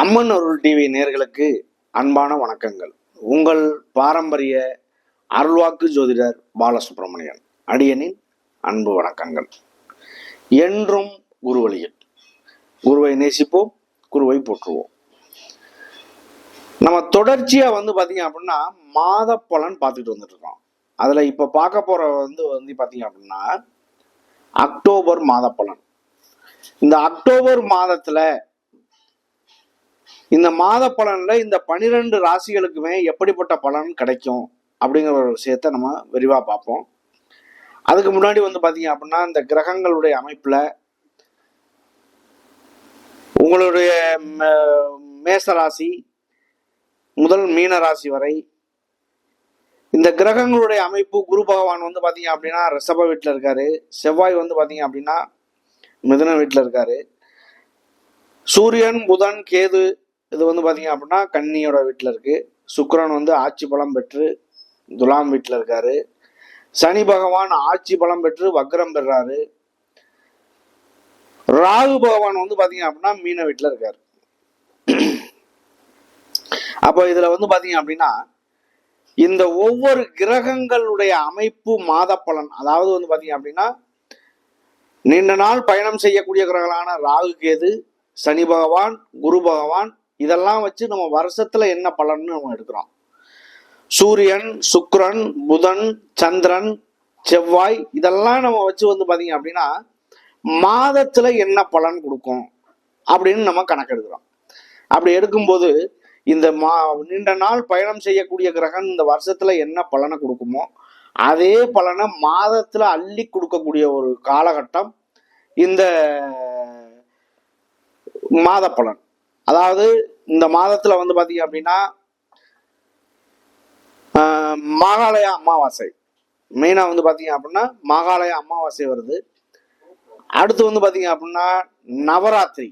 அம்மன் அருள் TV நேர்களுக்கு அன்பான வணக்கங்கள். உங்கள் பாரம்பரிய அருள்வாக்கு ஜோதிடர் பாலசுப்ரமணியன் அடியனின் அன்பு வணக்கங்கள். என்றும் குருவழியில் குருவை நேசிப்போம் குருவை போற்றுவோம். நம்ம தொடர்ச்சியா வந்து பாத்தீங்க அப்படின்னா மாத பலன் பார்த்துட்டு வந்துட்டு இருக்கோம் அதுல இப்ப பார்க்க போற வந்து வந்து பாத்தீங்க அப்படின்னா அக்டோபர் மாத பலன். இந்த அக்டோபர் மாதத்துல இந்த மாத பலன்ல இந்த பனிரெண்டு ராசிகளுக்குமே எப்படிப்பட்ட பலன் கிடைக்கும் அப்படிங்கிற ஒரு விஷயத்த நம்ம விரிவாக பார்ப்போம். அதுக்கு முன்னாடி வந்து பார்த்தீங்க அப்படின்னா இந்த கிரகங்களுடைய அமைப்பில் உங்களுடைய மேச ராசி முதல் மீன ராசி வரை இந்த கிரகங்களுடைய அமைப்பு குரு பகவான் வந்து பார்த்தீங்க அப்படின்னா ரிஷப வீட்டில் இருக்காரு. செவ்வாய் வந்து பார்த்தீங்க அப்படின்னா மிதுன வீட்டில் இருக்காரு. சூரியன் புதன் கேது இது வந்து பார்த்தீங்க அப்படின்னா கன்னியோட வீட்டில் இருக்குது சுக்கரன் வந்து ஆட்சி பலம் பெற்று துலாம் வீட்டில் இருக்காரு. சனி பகவான் ஆட்சி பலம் பெற்று வக்ரம் பெறாரு. ராகு பகவான் வந்து பார்த்தீங்க அப்படின்னா மீன வீட்டில் இருக்கார். அப்போ இதில் வந்து பார்த்தீங்க அப்படின்னா இந்த ஒவ்வொரு கிரகங்களுடைய அமைப்பு மாத பலன் அதாவது வந்து பார்த்தீங்க அப்படின்னா நீண்ட நாள் பயணம் செய்யக்கூடிய கிரகங்களான ராகு கேது சனி பகவான் குரு பகவான் இதெல்லாம் வச்சு நம்ம வருஷத்துல என்ன பலன்னு நம்ம எடுக்கிறோம். சூரியன் சுக்ரன் புதன் சந்திரன் செவ்வாய் இதெல்லாம் நம்ம வச்சு வந்து பாத்தீங்க அப்படின்னா மாதத்துல என்ன பலன் கொடுக்கும் அப்படின்னு நம்ம கணக்கெடுக்கிறோம் அப்படி எடுக்கும்போது இந்த மா நீண்ட நாள் பயணம் செய்யக்கூடிய கிரகம் இந்த வருஷத்துல என்ன பலனை கொடுக்குமோ அதே பலனை மாதத்துல அள்ளி கொடுக்கக்கூடிய ஒரு காலகட்டம் இந்த மாத பலன். அதாவது இந்த மாதத்துல வந்து பாத்தீங்க அப்படின்னா ஆஹ், அமாவாசை. மெயினா வந்து பாத்தீங்க அப்படின்னா மாகாளய அமாவாசை வருது. அடுத்து வந்து பாத்தீங்க அப்படின்னா நவராத்திரி.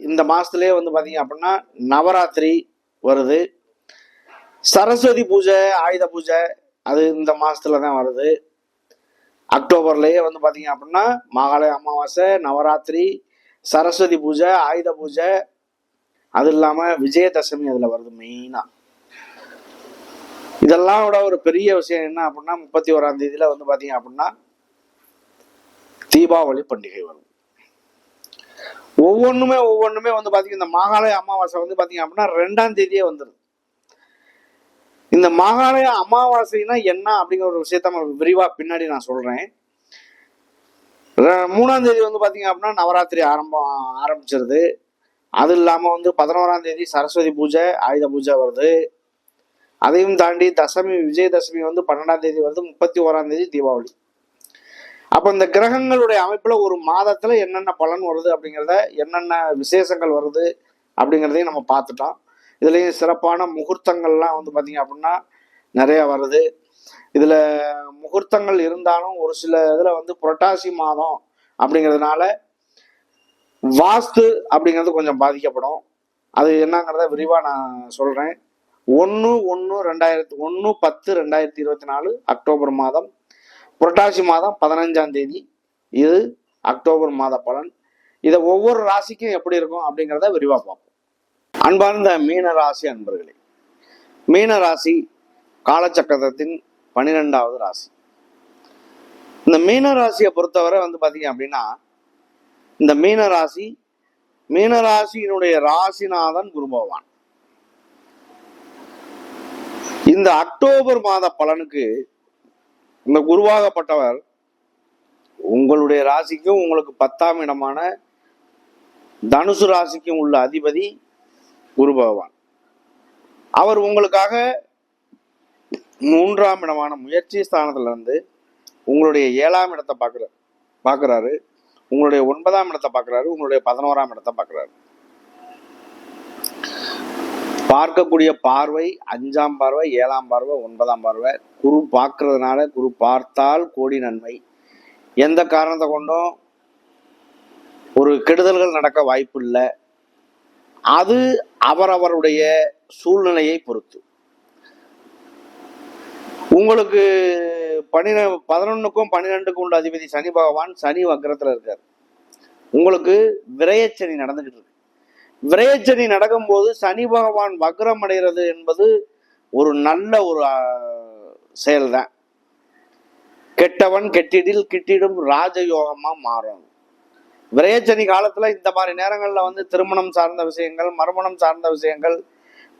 இந்த மாசத்துலயே வந்து பாத்தீங்க அப்படின்னா நவராத்திரி வருது. சரஸ்வதி பூஜை ஆயுத பூஜை அது இந்த மாசத்துல தான் வருது. அக்டோபர்லயே வந்து பாத்தீங்க அப்படின்னா மகாலய அமாவாசை நவராத்திரி சரஸ்வதி பூஜை ஆயுத பூஜை அது இல்லாம விஜயதசமி அதுல வருது மெயினா இதெல்லாம் விட ஒரு பெரிய விஷயம் என்ன அப்படின்னா முப்பத்தி ஓராம் தேதியில வந்து பாத்தீங்க அப்படின்னா தீபாவளி பண்டிகை வரும். ஒவ்வொன்றுமே ஒவ்வொன்றுமே வந்து பாத்தீங்க இந்த மாகாலய அமாவாசை வந்து பாத்தீங்க அப்படின்னா ரெண்டாம் தேதியே வந்துடும் இந்த மாகாலய அமாவாசைனா என்ன அப்படிங்கிற ஒரு விஷயத்த நம்ம விரிவா பின்னாடி நான் சொல்றேன். மூணாம் தேதி வந்து பாத்தீங்க அப்படின்னா நவராத்திரி ஆரம்பம் ஆரம்பிச்சிருது. அது இல்லாமல் வந்து பதினோராம் தேதி சரஸ்வதி பூஜை ஆயுத பூஜை வருது. அதையும் தாண்டி தசமி விஜயதசமி வந்து பன்னெண்டாம் தேதி வருது முப்பத்தி ஓராம் தேதி தீபாவளி. அப்போ இந்த கிரகங்களுடைய அமைப்பில் ஒரு மாதத்தில் என்னென்ன பலன் வருது அப்படிங்கிறத என்னென்ன விசேஷங்கள் வருது அப்படிங்கிறதையும் நம்ம பார்த்துட்டோம். இதுலேயும் சிறப்பான முகூர்த்தங்கள்லாம் வந்து பார்த்திங்க அப்படின்னா நிறைய வருது. இதில் முகூர்த்தங்கள் இருந்தாலும் ஒரு சில இதில் வந்து புரட்டாசி மாதம் அப்படிங்கிறதுனால வாஸ்து அப்படிங்கிறது கொஞ்சம் பாதிக்கப்படும். அது என்னங்கிறத விரிவாக நான் சொல்கிறேன் ஒன்று ஒன்று ரெண்டாயிரத்தி ஒன்று பத்து ரெண்டாயிரத்தி இருபத்தி நாலு அக்டோபர் மாதம். புரட்டாசி மாதம் பதினஞ்சாம் தேதி. இது அக்டோபர் மாத பலன். இதை ஒவ்வொரு ராசிக்கும் எப்படி இருக்கும் அப்படிங்கிறத விரிவாக பார்ப்போம். அன்பார்ந்த மீன ராசி அன்பர்களே மீன ராசி காலச்சக்கரத்தின் பன்னிரெண்டாவது ராசி. இந்த மீன ராசியை பொறுத்தவரை வந்து பார்த்தீங்க அப்படின்னா இந்த மீன ராசி மீன ராசியினுடைய ராசிநாதன் குரு பகவான். இந்த அக்டோபர் மாத பலனுக்கு இந்த குருவாகப்பட்டவர் உங்களுடைய ராசிக்கும் உங்களுக்கு பத்தாம் இடமான தனுசு ராசிக்கும் உள்ள அதிபதி குரு பகவான். அவர் உங்களுக்காக மூன்றாம் இடமான முயற்சி ஸ்தானத்துல இருந்து உங்களுடைய ஏழாம் இடத்தை பார்க்குற பார்க்குறாரு. உங்களுடைய ஒன்பதாம் இடத்தை பார்க்குறாரு உங்களுடைய பதினோராம் இடத்தை பார்க்குறாரு. பார்க்கக்கூடிய பார்வை அஞ்சாம் பார்வை ஏழாம் பார்வை ஒன்பதாம் பார்வை குரு பார்க்கறதுனால குரு பார்த்தால் கோடி நன்மை. எந்த காரணத்தை கொண்டும்? ஒரு கெடுதல்கள் நடக்க வாய்ப்பு இல்லை. அது அவரவருடைய சூழ்நிலையை பொறுத்து. உங்களுக்கு பன்னிரெ பதினொன்னுக்கும் பன்னிரெண்டுக்கும் உள்ள அதிபதி சனி பகவான் சனி வக்கரத்தில் இருக்கார். உங்களுக்கு விரயச்சனி நடந்துகிட்டு இருக்கு. விரயச்சனி நடக்கும்போது சனி பகவான் வக்ரம் அடைகிறது என்பது ஒரு நல்ல ஒரு செயல்தான். கெட்டவன் கெட்டிடில் கிட்டிடும் ராஜயோகமாக மாறும். விரயச்சனி காலத்தில் இந்த மாதிரி நேரங்களில் வந்து திருமணம் சார்ந்த விஷயங்கள் மறுமணம் சார்ந்த விஷயங்கள்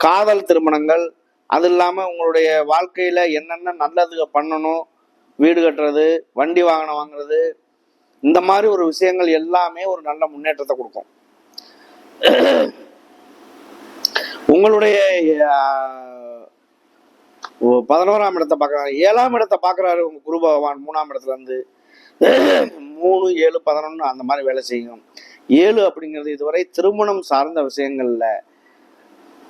காதல் திருமணங்கள் அது இல்லாமல் உங்களுடைய வாழ்க்கையில் என்னென்ன நல்லது பண்ணணும் வீடு கட்டுறது வண்டி வாகனம் வாங்குறது இந்த மாதிரி ஒரு விஷயங்கள் எல்லாமே ஒரு நல்ல முன்னேற்றத்தை கொடுக்கும். உங்களுடைய ஓ- பதினோராம் இடத்தை பார்க்குறாங்க ஏழாம் இடத்தை பார்க்குறாரு உங்கள் குரு பகவான் மூணாம் இடத்துலேருந்து மூணு ஏழு பதினொன்று அந்த மாதிரி வேலை செய்யும். ஏழு அப்படிங்கிறது இதுவரை திருமணம் சார்ந்த விஷயங்களில்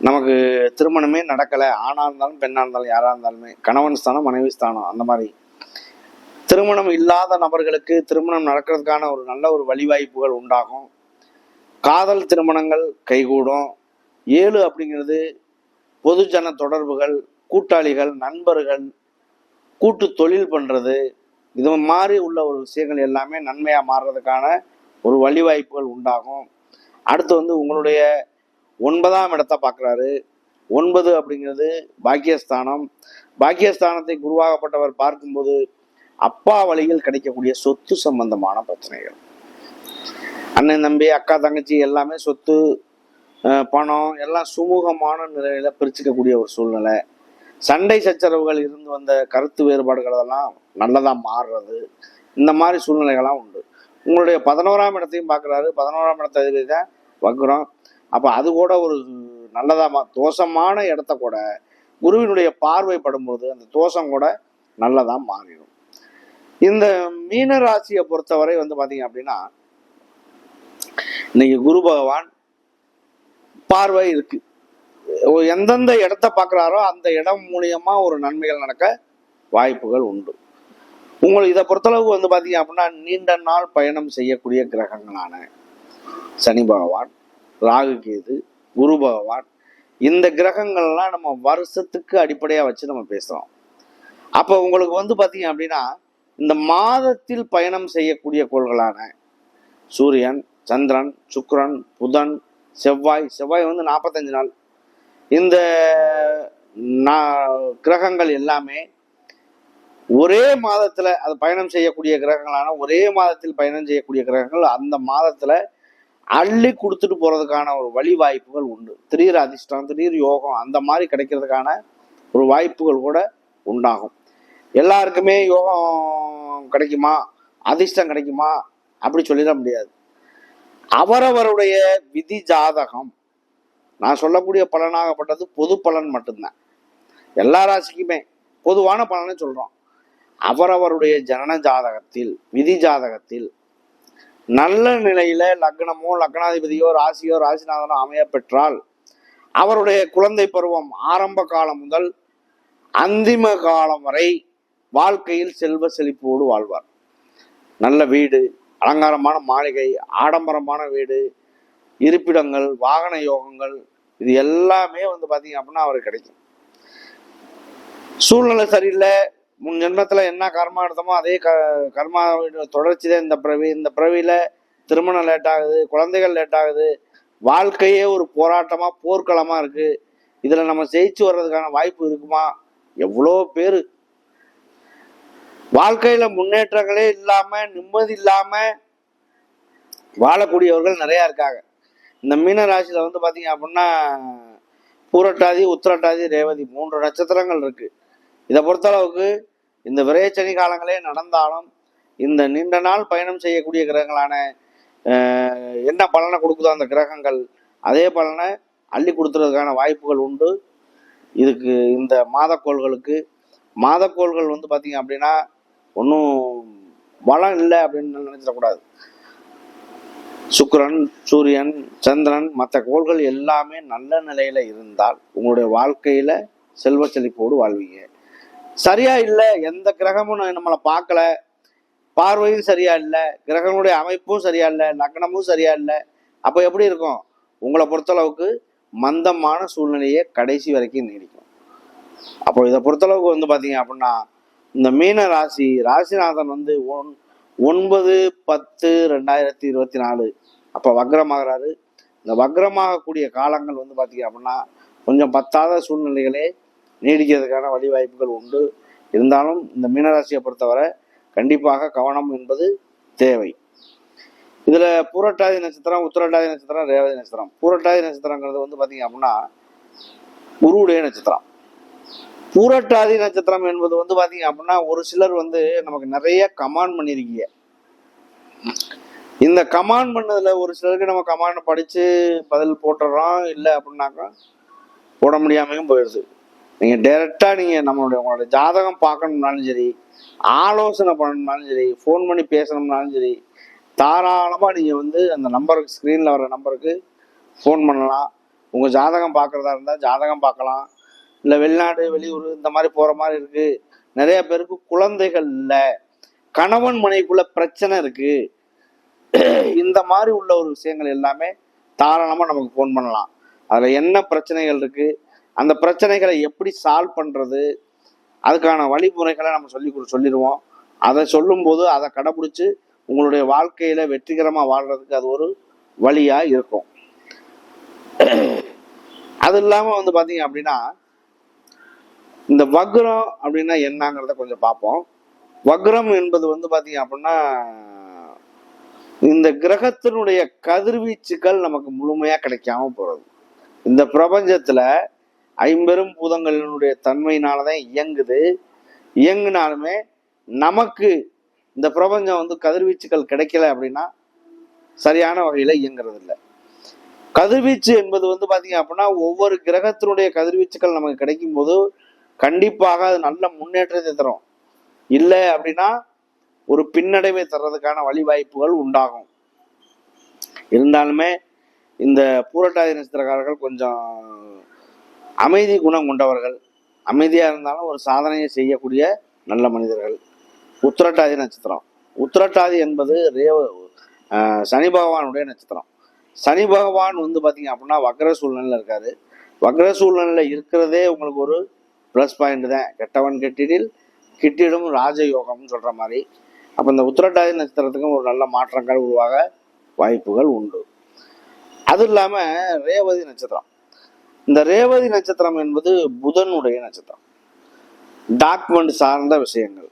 நமக்கு திருமணமே நடக்கலை. ஆணாக இருந்தாலும் பெண்ணாக இருந்தாலும் யாராக இருந்தாலுமே கணவன் ஸ்தானம் மனைவி ஸ்தானம் அந்த மாதிரி திருமணம் இல்லாத நபர்களுக்கு திருமணம் நடக்கிறதுக்கான ஒரு நல்ல ஒரு வழிவாய்ப்புகள் உண்டாகும். காதல் திருமணங்கள் கைகூடும். ஏழு அப்படிங்கிறது பொதுஜன தொடர்புகள் கூட்டாளிகள் நண்பர்கள் கூட்டு தொழில் பண்ணுறது இது மாதிரி உள்ள ஒரு விஷயங்கள் எல்லாமே நன்மையாக மாறுறதுக்கான ஒரு வழிவாய்ப்புகள் உண்டாகும். அடுத்து வந்து உங்களுடைய ஒன்பதாம் இடத்தை பார்க்குறாரு. ஒன்பது அப்படிங்கிறது பாக்கியஸ்தானம். பாக்கியஸ்தானத்தை குருவாகப்பட்டவர் பார்க்கும்போது அப்பா வழியில் கிடைக்கக்கூடிய சொத்து சம்பந்தமான பிரச்சனைகள். அண்ணன் தம்பி அக்கா தங்கச்சி எல்லாமே சொத்து பணம் எல்லாம் சுமூகமான நிலையில பிரிச்சுக்கக்கூடிய ஒரு சூழ்நிலை. சண்டை சச்சரவுகள் இருந்து வந்த கருத்து வேறுபாடுகள் அதெல்லாம் நல்லதா மாறுறது. இந்த மாதிரி சூழ்நிலைகள்லாம் உண்டு. உங்களுடைய பதினோராம் இடத்தையும் பார்க்குறாரு. பதினோராம் இடத்த அதிபதி தான் வக்ரம். அப்போ அது கூட ஒரு நல்லதாக மா தோஷமான இடத்த கூட குருவினுடைய பார்வை படும்போது அந்த தோஷம் கூட நல்லதாக மாறிடும். இந்த மீன ராசியை பொறுத்தவரை வந்து பாத்தீங்க அப்படின்னா இன்னைக்கு குரு பகவான் பார்வை இருக்கு. எந்தெந்த இடத்த பார்க்குறாரோ அந்த இடம் மூலியமா ஒரு நன்மைகள் நடக்க வாய்ப்புகள் உண்டு. உங்களுக்கு இதை பொறுத்தளவு வந்து பாத்தீங்க அப்படின்னா நீண்ட நாள் பயணம் செய்யக்கூடிய கிரகங்களான சனி பகவான் ராகு கேது குரு பகவான் இந்த கிரகங்கள்லாம் நம்ம வருஷத்துக்கு அடிப்படையா வச்சு நம்ம பேசுறோம். அப்போ உங்களுக்கு வந்து பாத்தீங்க அப்படின்னா இந்த மாதத்தில் பயணம் செய்யக்கூடிய கோள்களான சூரியன் சந்திரன் சுக்ரன் புதன் செவ்வாய் செவ்வாய் வந்து நாற்பத்தஞ்சு நாள். இந்த நா- கிரகங்கள் எல்லாமே ஒரே மாதத்தில் அது பயணம் செய்யக்கூடிய கிரகங்களான ஒரே மாதத்தில் பயணம் செய்யக்கூடிய கிரகங்கள் அந்த மாதத்தில் அள்ளி கொடுத்துட்டு போகிறதுக்கான ஒரு வழி வாய்ப்புகள் உண்டு. திடீர் அதிர்ஷ்டம் திடீர் யோகம் அந்த மாதிரி கிடைக்கிறதுக்கான ஒரு வாய்ப்புகள் கூட உண்டாகும். எல்லாருக்குமே யோகம் கிடைக்குமா? அதிர்ஷ்டம் கிடைக்குமா? அப்படி சொல்லிட முடியாது. அவரவருடைய விதி ஜாதகம் நான் சொல்லக்கூடிய பலனாகப்பட்டது பொது பலன் மட்டும்தான். எல்லா ராசிக்குமே பொதுவான பலனை சொல்கிறோம் அவரவருடைய ஜனன ஜாதகத்தில் விதி ஜாதகத்தில் நல்ல நிலையில் லக்னமோ லக்னாதிபதியோ ராசியோ ராசிநாதனோ அமைய பெற்றால் அவருடைய குழந்தை பருவம் ஆரம்ப காலம் முதல் அந்திம காலம் வரை வாழ்க்கையில் செல்வ செழிப்போடு வாழ்வார். நல்ல வீடு அலங்காரமான மாளிகை ஆடம்பரமான வீடு இருப்பிடங்கள் வாகன யோகங்கள் இது எல்லாமே வந்து பார்த்தீங்க அப்படின்னா அவருக்கு கிடைக்கும். சூழ்நிலை சரியில்லை முன் ஜென்மத்தில் என்ன கர்மா எடுத்தோமோ அதே க கர்மா தொடர்ச்சி தான் இந்த பிறவி இந்த பிறவியில் திருமணம் லேட் ஆகுது குழந்தைகள் லேட் ஆகுது வாழ்க்கையே ஒரு போராட்டமாக போர்க்களமாக இருக்குது இதில் நம்ம ஜெயிச்சு வர்றதுக்கான வாய்ப்பு இருக்குமா? எவ்வளோ பேர் வாழ்க்கையில முன்னேற்றங்களே இல்லாம நிம்மதி இல்லாம வாழக்கூடியவர்கள் நிறைய இருக்காங்க. இந்த மீன ராசியில வந்து பாத்தீங்க அப்படின்னா பூரட்டாதி உத்திரட்டாதி ரேவதி மூன்று நட்சத்திரங்கள் இருக்கு. இதை பொறுத்தளவுக்கு இந்த விரைச்சனி காலங்களே நடந்தாலும் இந்த நீண்ட நாள் பயணம் செய்யக்கூடிய கிரகங்களான என்ன பலனை கொடுக்குதோ அந்த கிரகங்கள் அதே பலனை அள்ளி கொடுத்துறதுக்கான வாய்ப்புகள் உண்டு. இதுக்கு இந்த மாதக்கோள்களுக்கு மாதக்கோள்கள் வந்து பார்த்தீங்க அப்படின்னா ஒன்றும் பலம் இல்லை அப்படின்னு நினைச்சிடக்கூடாது. சுக்கரன் சூரியன் சந்திரன் மற்ற கோள்கள் எல்லாமே நல்ல நிலையில இருந்தால் உங்களுடைய வாழ்க்கையில செல்வ செழிப்போடு வாழ்வீங்க. சரியா இல்லை எந்த கிரகமும் நம்மளை பார்க்கல. பார்வையும் சரியா இல்லை கிரகங்களுடைய அமைப்பும் சரியா இல்லை லக்னமும் சரியா இல்லை. அப்போ எப்படி இருக்கும்? உங்களை பொறுத்தளவுக்கு மந்தமான சூழ்நிலையை கடைசி வரைக்கும் நீடிக்கும். அப்போ இதை பொறுத்தளவுக்கு வந்து பார்த்தீங்க அப்படின்னா இந்த மீன ராசி ராசிநாதன் வந்து ஒன் ஒன்பது பத்து ரெண்டாயிரத்தி இருபத்தி நாலு. அப்போ வக்ரமாகிறாரு. இந்த வக்ரமாகக்கூடிய காலங்கள் வந்து பார்த்தீங்க அப்படின்னா கொஞ்சம் பத்தாத சூழ்நிலைகளே நீடிக்கிறதுக்கான வழிவாய்ப்புகள் உண்டு. இருந்தாலும் இந்த மீனராசியை பொறுத்தவரை கண்டிப்பாக கவனம் என்பது தேவை. இதில் பூரட்டாதி நட்சத்திரம் உத்திரட்டாதி நட்சத்திரம் ரேவதி நட்சத்திரம். பூரட்டாதி நட்சத்திரங்கிறது வந்து பார்த்தீங்க அப்படின்னா குருவுடைய நட்சத்திரம். பூரட்டாதி நட்சத்திரம் என்பது வந்து பாத்தீங்க அப்படின்னா ஒரு சிலர் வந்து நமக்கு நிறைய கமாண்ட் பண்ணிருக்கீங்க. இந்த கமாண்ட் பண்ணதுல ஒரு சிலருக்கு நம்ம கமாண்ட் படிச்சு பதில் போட்டுறோம் இல்லை அப்படின்னாக்கா போட முடியாமையும் போயிடுது. நீங்க டைரக்டா நீங்க நம்மளுடைய உங்களுடைய ஜாதகம் பார்க்கணும்னாலும் சரி ஆலோசனை பண்ணணும்னாலும் சரி ஃபோன் பண்ணி பேசணும்னாலும் சரி தாராளமா நீங்க வந்து அந்த நம்பருக்கு ஸ்க்ரீனில் வர நம்பருக்கு ஃபோன் பண்ணலாம். உங்க ஜாதகம் பார்க்கறதா இருந்தா ஜாதகம் பார்க்கலாம். இல்லை வெளிநாடு வெளியூர் இந்த மாதிரி போகிற மாதிரி இருக்குது நிறைய பேருக்கு குழந்தைகள் இல்லை. கணவன் மனைவிக்குள்ள பிரச்சனை இருக்குது இந்த மாதிரி உள்ள ஒரு விஷயங்கள் எல்லாமே தாராளமாக நமக்கு ஃபோன் பண்ணலாம். அதில் என்ன பிரச்சனைகள் இருக்குது அந்த பிரச்சனைகளை எப்படி சால்வ் பண்ணுறது அதுக்கான வழிமுறைகளை நம்ம சொல்லி கொடு சொல்லிடுவோம். அதை சொல்லும்போது அதை கடைபிடிச்சி உங்களுடைய வாழ்க்கையில் வெற்றிகரமாக வாழ்கிறதுக்கு அது ஒரு வழியாக இருக்கும். அது இல்லாமல் வந்து பார்த்தீங்க அப்படின்னா இந்த வக்ரம் அப்படின்னா என்னங்கிறத கொஞ்சம் பார்ப்போம். வக்ரம் என்பது வந்து பார்த்தீங்க அப்படின்னா இந்த கிரகத்தினுடைய கதிர்வீச்சுகள் நமக்கு முழுமையாக கிடைக்காம போகிறது இந்த பிரபஞ்சத்தில் ஐம்பெரும் பூதங்களினுடைய தன்மையினாலதான் இயங்குது. இயங்குனாலுமே நமக்கு இந்த பிரபஞ்சம் வந்து கதிர்வீச்சுகள் கிடைக்கல அப்படின்னா சரியான வகையில் இயங்குறது இல்லை கதிர்வீச்சு என்பது வந்து பார்த்தீங்க அப்படின்னா ஒவ்வொரு கிரகத்தினுடைய கதிர்வீச்சுகள் நமக்கு கிடைக்கும் போது கண்டிப்பாக அது நல்ல முன்னேற்றத்தை தரும். இல்லை அப்படின்னா ஒரு பின்னடைவை தர்றதுக்கான வழிவாய்ப்புகள் உண்டாகும். இருந்தாலுமே இந்த பூரட்டாதி நட்சத்திரக்காரர்கள் கொஞ்சம் அமைதி குணம் கொண்டவர்கள் அமைதியாக இருந்தாலும் ஒரு சாதனையை செய்யக்கூடிய நல்ல மனிதர்கள். உத்திரட்டாதி நட்சத்திரம். உத்திரட்டாதி என்பது ரேவ சனி பகவானுடைய நட்சத்திரம். சனி பகவான் வந்து பார்த்தீங்க அப்படின்னா வக்ர சூழ்நிலையில் இருக்காரு. வக்ர சூழ்நிலையில் இருக்கிறதே உங்களுக்கு ஒரு ப்ளஸ் பாயிண்ட் தான். கெட்டவன் கெட்டிடில் கிட்டிடும் ராஜயோகம்னு சொல்கிற மாதிரி. அப்போ இந்த உத்திரட்டாதி நட்சத்திரத்துக்கும் ஒரு நல்ல மாற்றங்கள் உருவாக வாய்ப்புகள் உண்டு. அது இல்லாமல் ரேவதி நட்சத்திரம். இந்த ரேவதி நட்சத்திரம் என்பது புதனுடைய நட்சத்திரம். டாக்குமெண்ட் சார்ந்த விஷயங்கள்.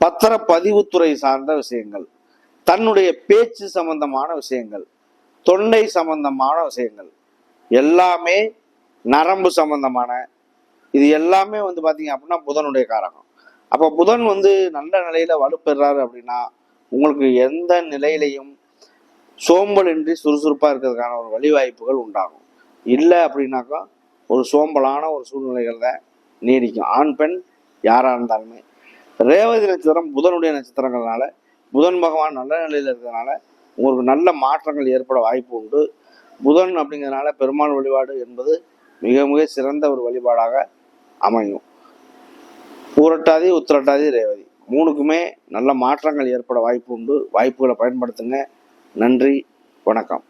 பத்திர பதிவுத்துறை சார்ந்த விஷயங்கள். தன்னுடைய பேச்சு சம்பந்தமான விஷயங்கள். தொண்டை சம்பந்தமான விஷயங்கள். எல்லாமே நரம்பு சம்பந்தமான இது எல்லாமே வந்து பார்த்தீங்க அப்படின்னா புதனுடைய காரகம். அப்போ புதன் வந்து நல்ல நிலையில வலுப்பெறாரு அப்படின்னா உங்களுக்கு எந்த நிலையிலையும் சோம்பலின்றி சுறுசுறுப்பாக இருக்கிறதுக்கான ஒரு வழிவாய்ப்புகள் உண்டாகும். இல்லை அப்படின்னாக்கா ஒரு சோம்பலான ஒரு சூழ்நிலைகள் தான் நீடிக்கும். ஆண் பெண் யாராக இருந்தாலுமே. ரேவதி நட்சத்திரம் புதனுடைய நட்சத்திரங்கள்னால புதன் பகவான் நல்ல நிலையில் இருக்கிறதுனால உங்களுக்கு நல்ல மாற்றங்கள் ஏற்பட வாய்ப்பு உண்டு. புதன் அப்படிங்கிறதுனால பெருமாள் வழிபாடு என்பது மிக மிக சிறந்த ஒரு வழிபாடாக அமையும். பூரட்டாதி உத்திரட்டாதி ரேவதி. மூணுக்குமே நல்ல மாற்றங்கள் ஏற்பட வாய்ப்பு உண்டு. வாய்ப்புகளை பயன்படுத்துங்க. நன்றி. வணக்கம்.